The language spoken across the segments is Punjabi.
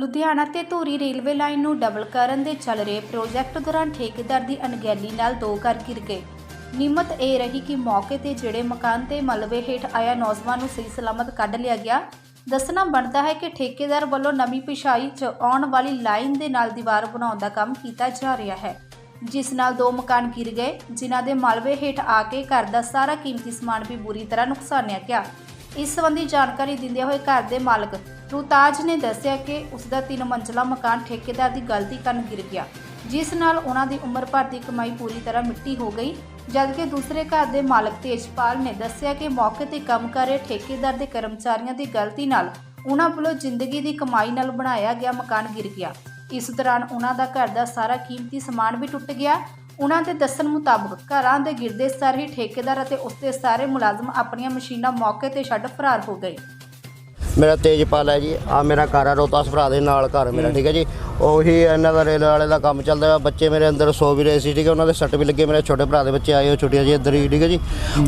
ਲੁਧਿਆਣਾ ਤੇ ਧੂਰੀ ਰੇਲਵੇ ਲਾਈਨ ਨੂੰ ਡਬਲ ਕਰਨ ਦੇ ਚੱਲ ਰਹੇ ਪ੍ਰੋਜੈਕਟ ਦੌਰਾਨ ਠੇਕੇਦਾਰ ਦੀ ਅਣਗਹਿਲੀ ਨਾਲ ਦੋ ਘਰ ਗਿਰ ਗਏ। ਨਿਮਤ ਇਹ ਰਹੀ ਕਿ ਮੌਕੇ ਤੇ ਜਿਹੜੇ ਮਕਾਨ ਤੇ ਮਲਬੇ ਹੇਠ ਆਇਆ ਨੌਜਵਾਨ ਨੂੰ ਸਹੀ ਸਲਾਮਤ ਕੱਢ ਲਿਆ ਗਿਆ। ਦੱਸਣਾ ਬਣਦਾ ਹੈ ਕਿ ਠੇਕੇਦਾਰ ਵੱਲੋਂ ਨਵੀਂ ਪਿਛਾਈ 'ਚ ਆਉਣ ਵਾਲੀ ਲਾਈਨ ਦੇ ਨਾਲ ਦੀਵਾਰ ਬਣਾਉਣ ਦਾ ਕੰਮ ਕੀਤਾ ਜਾ ਰਿਹਾ ਹੈ, ਜਿਸ ਨਾਲ ਦੋ ਮਕਾਨ ਗਿਰ ਗਏ, ਜਿਨ੍ਹਾਂ ਦੇ ਮਲਬੇ ਹੇਠ ਆ ਕੇ ਘਰ ਦਾ ਸਾਰਾ ਕੀਮਤੀ ਸਮਾਨ ਵੀ ਬੁਰੀ ਤਰ੍ਹਾਂ ਨੁਕਸਾਨਿਆ ਗਿਆ। ਇਸ ਸੰਬੰਧੀ ਜਾਣਕਾਰੀ ਦਿੰਦੇ ਹੋਏ ਘਰ ਦੇ ਮਾਲਕ ਰੁਤਾਜ ਨੇ ਦੱਸਿਆ ਕਿ ਉਸ ਦਾ ਤਿੰਨ ਮੰਜ਼ਲਾ ਮਕਾਨ ਠੇਕੇਦਾਰ ਦੀ ਗਲਤੀ ਕਾਰਨ ਗਿਰ ਗਿਆ, ਜਿਸ ਨਾਲ ਉਹਨਾਂ ਦੀ ਉਮਰ ਭਰ ਦੀ ਕਮਾਈ ਪੂਰੀ ਤਰ੍ਹਾਂ ਮਿੱਟੀ ਹੋ ਗਈ, ਜਦਕਿ ਦੂਸਰੇ ਘਰ ਦੇ ਮਾਲਕ ਤੇਜਪਾਲ ਨੇ ਦੱਸਿਆ ਕਿ ਮੌਕੇ ਤੇ ਕੰਮ ਕਰ ਰਹੇ ਠੇਕੇਦਾਰ ਦੇ ਕਰਮਚਾਰੀਆਂ ਦੀ ਗਲਤੀ ਨਾਲ ਉਹਨਾਂ ਵੱਲੋਂ ਜ਼ਿੰਦਗੀ ਦੀ ਕਮਾਈ ਨਾਲ ਬਣਾਇਆ ਗਿਆ ਮਕਾਨ ਗਿਰ ਗਿਆ। ਇਸ ਦੌਰਾਨ ਉਹਨਾਂ ਦਾ ਘਰ ਦਾ ਸਾਰਾ ਕੀਮਤੀ ਸਮਾਨ ਵੀ ਟੁੱਟ ਗਿਆ ਉਹਨਾਂ ਦੇ ਦੱਸਣ ਮੁਤਾਬਕ ਘਰਾਂ ਦੇ ਗਿਰਦੇ ਸਾਰ ਹੀ ਠੇਕੇਦਾਰ ਅਤੇ ਉਸਦੇ ਸਾਰੇ ਮੁਲਾਜ਼ਮ ਆਪਣੀਆਂ ਮਸ਼ੀਨਾਂ ਮੌਕੇ ਤੇ ਛੱਡ ਫਰਾਰ ਹੋ ਗਏ। ਮੇਰਾ ਤੇਜਪਾਲ ਹੈ ਜੀ। ਆ ਮੇਰਾ ਘਰ ਆ ਰੋਤਾਸ ਭਰਾ ਦੇ ਨਾਲ ਘਰ ਮੇਰਾ ਠੀਕ ਹੈ ਜੀ। ਉਹੀ ਇਹਨਾਂ ਦਾ ਰੇਲ ਵਾਲੇ ਦਾ ਕੰਮ ਚੱਲਦਾ ਵਾ ਬੱਚੇ ਮੇਰੇ ਅੰਦਰ ਸੋ ਵੀ ਰਹੇ ਸੀ ਠੀਕ ਹੈ। ਉਹਨਾਂ ਦੇ ਸੱਟ ਵੀ ਲੱਗੇ। ਮੇਰੇ ਛੋਟੇ ਭਰਾ ਦੇ ਬੱਚੇ ਆਏ ਹੋ ਛੁੱਟੀਆਂ ਜੀ ਇੱਧਰ ਹੀ ਠੀਕ ਹੈ ਜੀ।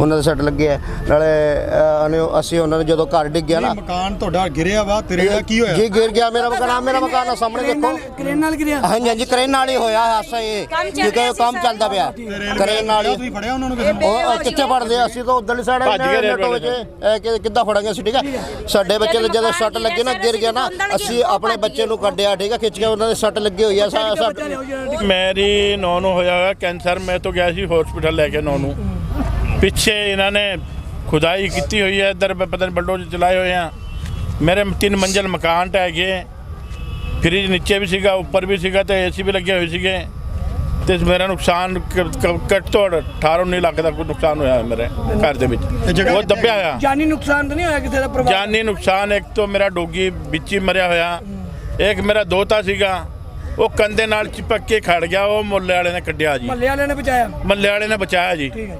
ਉਹਨਾਂ ਦੇ ਸੱਟ ਲੱਗੇ ਆ। ਨਾਲੇ ਅਹ, ਉਹਨੇ- ਅਸੀਂ ਉਹਨਾਂ ਨੇ ਜਦੋਂ ਘਰ ਡਿੱਗ ਗਿਆ ਨਾ ਮਕਾਨ ਤੁਹਾਡਾ ਗਿਰਿਆ ਵਾ ਤੇਰੇ ਦਾ ਕੀ ਹੋਇਆ? ਜੀ ਗਿਰ ਗਿਆ। ਮੇਰਾ ਮਕਾਨ ਆਹ ਮੇਰਾ ਮਕਾਨ ਆ ਸਾਹਮਣੇ ਦੇਖੋ। ਕ੍ਰੇਨ ਨਾਲ ਗਿਰਿਆ। ਹਾਂਜੀ ਹਾਂਜੀ ਕਰੇਨ ਨਾਲ ਹੀ ਹੋਇਆ ਹਾਸਾ ਇਹ। ਠੀਕ ਹੈ ਕੰਮ ਚੱਲਦਾ ਪਿਆ। ਕਰੇਨ ਨਾਲ ਹੀ। ਤੁਸੀਂ ਫੜਿਆ ਉਹਨਾਂ ਨੂੰ ਕਿਸੇ ਨੂੰ? ਉਹ ਉਹ ਕਿੱਥੇ ਫੜਦੇ ਆ? ਅਸੀਂ ਤਾਂ ਉਧਰਲੀ ਸਾਈਡ ਨੈਟੋ ਵਿੱਚ। ਇਹ ਕਿ- ਕਿੱਦਾਂ ਫੜਾਂਗੇ ਅਸੀਂ ਠੀਕ ਹੈ। ਸਾਡੇ ਬੱਚੇ ਦੇ ਜਦੋਂ ਸੱਟ ਲੱਗੇ ਨਾ ਗਿਰ ਗਿਆ ਨਾ ਅਸੀਂ ਆਪਣੇ ਬੱਚੇ ਨੂੰ ਕੱਢਿਆ ਠੀਕ ਹੈ। ਖਿੱਚ ਕੇ ਉਹਨਾਂ ਦੇ ਸੱਟ ਲੱਗੀ ਹੋਈ ਆ ਸਾ- ਸੱਟ ਮੇਰੀ ਨੌ ਨੂੰ ਹੋਇਆ ਕੈਂਸਰ ਮੈਂ ਤਾਂ ਗਿਆ ਸੀ ਹਸਪੀਟਲ ਲੈ ਕੇ ਨੌ ਨੂੰ। ਪਿੱਛੇ ਇਹਨਾਂ ਨੇ ਖੁਦਾਈ ਕੀਤੀ ਹੋਈ ਹੈ ਇੱਧਰ ਪਤਾ ਨਹੀਂ ਚਲਾਏ ਹੋਏ ਆ। ਮੇਰੇ ਤਿੰਨ ਮੰਜ਼ਲ ਮਕਾਨ ਟਹਿ ਗਏ। ਫ੍ਰਿਜ ਨੀਚੇ ਵੀ ਸੀਗਾ ਉੱਪਰ ਵੀ ਸੀਗਾ ਤੇ ਏਸੀ ਵੀ ਲੱਗੇ ਹੋਏ ਸੀਗੇ। ਤੇ ਮੇਰਾ ਨੁਕਸਾਨ ਕ- ਕ- ਘੱਟ ਤੋਂ ਘੱਟ 18 19 ਲੱਖ ਦਾ ਕੋਈ ਨੁਕਸਾਨ ਹੋਇਆ ਹੈ ਮੇਰੇ ਘਰ ਦੇ ਵਿੱਚ। ਉਹ ਦੱਬਿਆ ਹੋਇਆ। ਜਾਨੀ ਨੁਕਸਾਨ ਤਾਂ ਨਹੀਂ ਹੋਇਆ ਕਿਸੇ ਦਾ ਪਰਿਵਾਰ? ਜਾਨੀ ਨੁਕਸਾਨ ਇੱਕ ਤੋਂ ਮੇਰਾ ਡੋਗੀ ਵਿੱਚ ਹੀ ਮਰਿਆ ਹੋਇਆ। ਇੱਕ ਮੇਰਾ ਦੋਤਾ ਸੀਗਾ ਉਹ ਕੰਦੇ ਨਾਲ ਚਿਪਕ ਕੇ ਖੜ ਗਿਆ ਉਹ ਮੁੱਲੇ ਵਾਲੇ ਨੇ ਕੱਢਿਆ ਜੀ। ਮਹੱਲੇ ਵਾਲਿਆਂ ਨੇ ਬਚਾਇਆ? ਮੱਲੇ ਵਾਲੇ ਨੇ ਬਚਾਇਆ ਜੀ। ਠੀਕ ਹੈ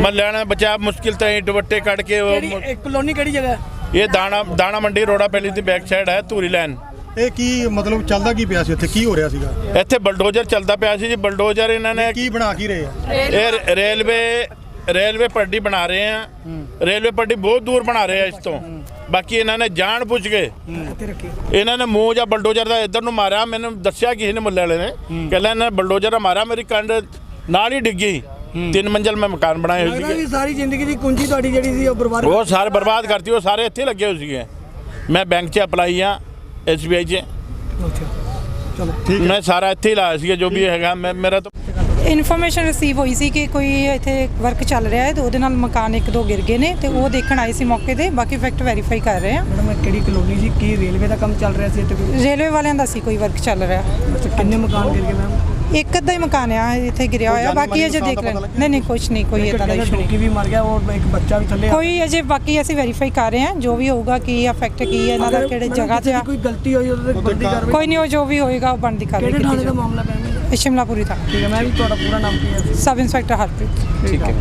ਮੱਲੇ ਵਾਲੇ ਨੇ ਬਚਾਇਆ ਮੁਸ਼ਕਿਲ ਤਾਂ ਇੱਟ ਵੱਟੇ ਕੱਢ ਕੇ ਉਹ ਕਿਹੜੀ ਇਹ ਕਲੋਨੀ ਕਿਹੜੀ ਜਗ੍ਹਾ ਹੈ? ਇਹ ਦਾਣਾ ਦਾਣਾ ਮੰਡੀ ਰੋੜਾ ਪਹਿਲੀ ਦੀ ਬੈਕ ਸਾਈਡ ਹੈ ਧੂਰੀ ਲਾਈਨ ਇਹ ਕੀ ਮਤਲਬ ਚੱਲਦਾ ਕੀ ਪਿਆ ਸੀ ਇੱਥੇ ਕੀ ਹੋ ਰਿਹਾ ਸੀਗਾ? ਇੱਥੇ ਬਲਡੋਜ਼ਰ ਚੱਲਦਾ ਪਿਆ ਸੀ ਜੀ ਬਲਡੋਜ਼ਰ ਇਹਨਾਂ ਨੇ ਕੀ ਬਣਾ ਕੀ ਰਹੇ ਆ? ਇਹ ਰੇਲਵੇ ਰੇਲਵੇ ਪੱਟੀ ਬਣਾ ਰਹੇ ਆ। ਰੇਲਵੇ ਪੱਟੀ ਬਹੁਤ ਦੂਰ ਬਣਾ ਰਹੇ ਆ ਇਸ ਤੋਂ। ਬਾਕੀ ਇਹਨਾਂ ਨੇ ਜਾਣ ਪੁੱਛ ਕੇ ਇਹਨਾਂ ਨੇ ਮੂੰਹ ਜਾਂ ਬਲਡੋਜ਼ਰ ਦਾ ਇੱਧਰ ਨੂੰ ਮਾਰਿਆ। ਮੈਨੂੰ ਦੱਸਿਆ ਕਿਸੇ ਨੇ ਮੁੱਲੇ ਵਾਲੇ ਨੇ। ਕਹਿੰਦਾ ਇਹਨਾਂ ਨੇ ਬਲਡੋਜ਼ਰ ਮਾਰਿਆ। ਮੇਰੀ ਕੰਡ ਨਾਲ ਹੀ ਡਿੱਗੀ। ਤਿੰਨ ਮੰਜ਼ਲ ਮੈਂ ਮਕਾਨ ਬਣਾਏ ਹੋਏ ਸੀਗੇ। ਸਾਰੀ ਜ਼ਿੰਦਗੀ ਦੀ ਕੁੰਜੀ ਤੁਹਾਡੀ ਜਿਹੜੀ ਸੀ ਉਹ ਬਰਬਾਦ ਉਹ ਸਾਰੇ ਬਰਬਾਦ ਕਰਤੀ। ਉਹ ਸਾਰੇ ਇੱਥੇ ਲੱਗੇ ਹੋਏ ਸੀਗੇ। ਮੈਂ ਬੈਂਕ 'ਚ ਅਪਲਾਈ ਆ ਐਸਬੀਆਈ 'ਚ। ਚਲੋ। ਠੀਕ ਮੈਂ ਸਾਰਾ ਇੱਥੇ ਹੀ ਲਾਇਆ ਸੀਗਾ। ਜੋ ਵੀ ਹੈਗਾ ਮੈਂ ਮੇਰਾ ਤਾਂ ਇਨਫੋਰਮੇਸ਼ਨ ਰਿਸੀਵ ਹੋਈ ਸੀ ਕਿ ਕੋਈ ਇੱਥੇ ਵਰਕ ਚੱਲ ਰਿਹਾ ਹੈ ਤੇ ਉਹਦੇ ਨਾਲ ਮਕਾਨ ਇੱਕ ਦੋ ਗਿਰ ਗਏ ਨੇ ਤੇ ਉਹ ਦੇਖਣ ਆਏ ਸੀ ਮੌਕੇ ਤੇ ਬਾਕੀ ਫੈਕਟ ਵੈਰੀਫਾਈ ਕਰ ਰਹੇ ਆ ਮੈਡਮ ਇਹ ਕਿਹੜੀ ਕਲੋਨੀ ਸੀ ਕੀ ਰੇਲਵੇ ਦਾ ਕੰਮ ਚੱਲ ਰਿਹਾ ਸੀ ਇੱਥੇ? ਕੋਈ ਰੇਲਵੇ ਵਾਲਿਆਂ ਦਾ ਸੀ ਕੋਈ ਵਰਕ ਚੱਲ ਰਿਹਾ। ਅੱਛਾ ਕਿੰਨੇ ਮਕਾਨ ਗਿਰ ਗਏ ਮੈਮ? ਇੱਕ ਅੱਧਾ ਹੀ ਮਕਾਨ ਆ ਇੱਥੇ ਗਿਰਿਆ ਹੋਇਆ ਬਾਕੀ ਅਜੇ ਦੇਖ ਲੈਣ। ਨਹੀਂ ਨਹੀਂ ਕੁਝ ਨਹੀਂ ਕੋਈ ਇਦਾਂ ਦਾ ਇਸ਼ੂ ਨਹੀਂ। ਵੀ ਮਰ ਗਿਆ ਔਰ ਇੱਕ ਬੱਚਾ ਵੀ ਥੱਲੇ ਆ। ਕੋਈ ਅਜੇ ਬਾਕੀ ਅਸੀਂ ਵੈਰੀਫਾਈ ਕਰ ਰਹੇ ਹਾਂ ਜੋ ਵੀ ਹੋਊਗਾ ਕੀ ਇਫੈਕਟ ਕੀ ਹੈ ਇਹਨਾਂ ਦਾ ਅਗਰ ਕਿਹੜੇ ਮੈਡਮ ਜਗ੍ਹਾ ਤੇ ਕਿਸੇ ਆ। ਦੀ ਕੋਈ ਗਲਤੀ ਹੋਈ ਉਹਦੇ ਤੇ ਬੰਦੀ ਕਾਰਵਾਈ ਕੋਈ ਨਹੀਂ ਉਹ ਜੋ ਵੀ ਹੋਏਗਾ ਉਹ ਬਣਦੀ ਕਾਰਵਾਈ ਕਿਹੜੇ ਥਾਣੇ ਦਾ ਮਾਮਲਾ ਪੈਣਾ ਇਹ ਸ਼ਿਮਲਾਪੁਰੀ ਦਾ ਠੀਕ ਹੈ ਮੈਂ ਵੀ ਤੁਹਾਡਾ ਪੂਰਾ ਨਾਮ ਕੀ ਹੈ? Sub inspector Harpreet. ਠੀਕ ਹੈ।